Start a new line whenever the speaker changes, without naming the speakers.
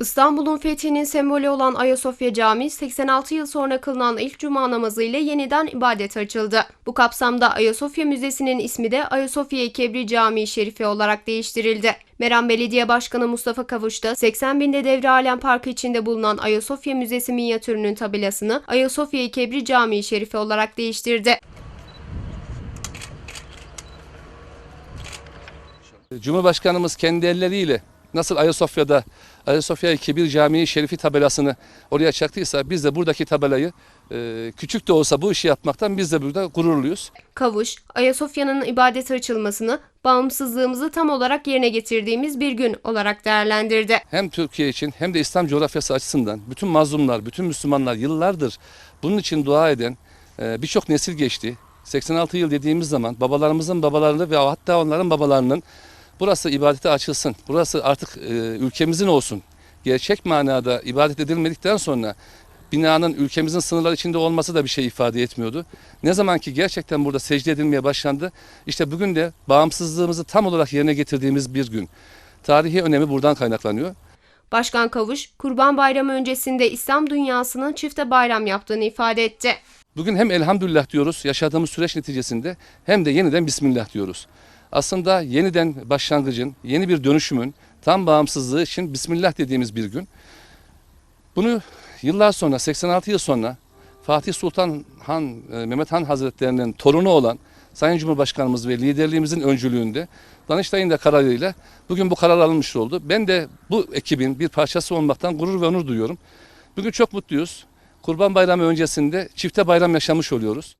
İstanbul'un fethinin sembolü olan Ayasofya Camii 86 yıl sonra kılınan ilk cuma namazı ile yeniden ibadet açıldı. Bu kapsamda Ayasofya Müzesi'nin ismi de Ayasofya Kebri Camii Şerifi olarak değiştirildi. Meram Belediye Başkanı Mustafa Kavuş da 80 binde Devre Alem Parkı içinde bulunan Ayasofya Müzesi minyatürünün tabelasını Ayasofya Kebri Camii Şerifi olarak değiştirdi.
Cumhurbaşkanımız kendi elleriyle nasıl Ayasofya'da Ayasofya Kebir Camii Şerifi tabelasını oraya çaktıysa biz de buradaki tabelayı e, küçük de olsa bu işi yapmaktan biz de burada gururluyuz.
Kavuş, Ayasofya'nın ibadete açılmasını bağımsızlığımızı tam olarak yerine getirdiğimiz bir gün olarak değerlendirdi.
Hem Türkiye için hem de İslam coğrafyası açısından bütün mazlumlar, bütün Müslümanlar yıllardır bunun için dua eden e, birçok nesil geçti. 86 yıl dediğimiz zaman babalarımızın babalarını ve hatta onların babalarının burası ibadete açılsın, burası artık e, ülkemizin olsun. Gerçek manada ibadet edilmedikten sonra binanın ülkemizin sınırları içinde olması da bir şey ifade etmiyordu. Ne zaman ki gerçekten burada secde edilmeye başlandı, işte bugün de bağımsızlığımızı tam olarak yerine getirdiğimiz bir gün. Tarihi önemi buradan kaynaklanıyor.
Başkan Kavuş, Kurban Bayramı öncesinde İslam dünyasının çifte bayram yaptığını ifade etti.
Bugün hem elhamdülillah diyoruz yaşadığımız süreç neticesinde hem de yeniden Bismillah diyoruz. Aslında yeniden başlangıcın, yeni bir dönüşümün tam bağımsızlığı için Bismillah dediğimiz bir gün. Bunu yıllar sonra, 86 yıl sonra Fatih Sultan Han, e, Mehmet Han Hazretlerinin torunu olan Sayın Cumhurbaşkanımız ve liderliğimizin öncülüğünde Danıştay'ın da kararıyla bugün bu karar alınmış oldu. Ben de bu ekibin bir parçası olmaktan gurur ve onur duyuyorum. Bugün çok mutluyuz. Kurban Bayramı öncesinde çifte bayram yaşamış oluyoruz.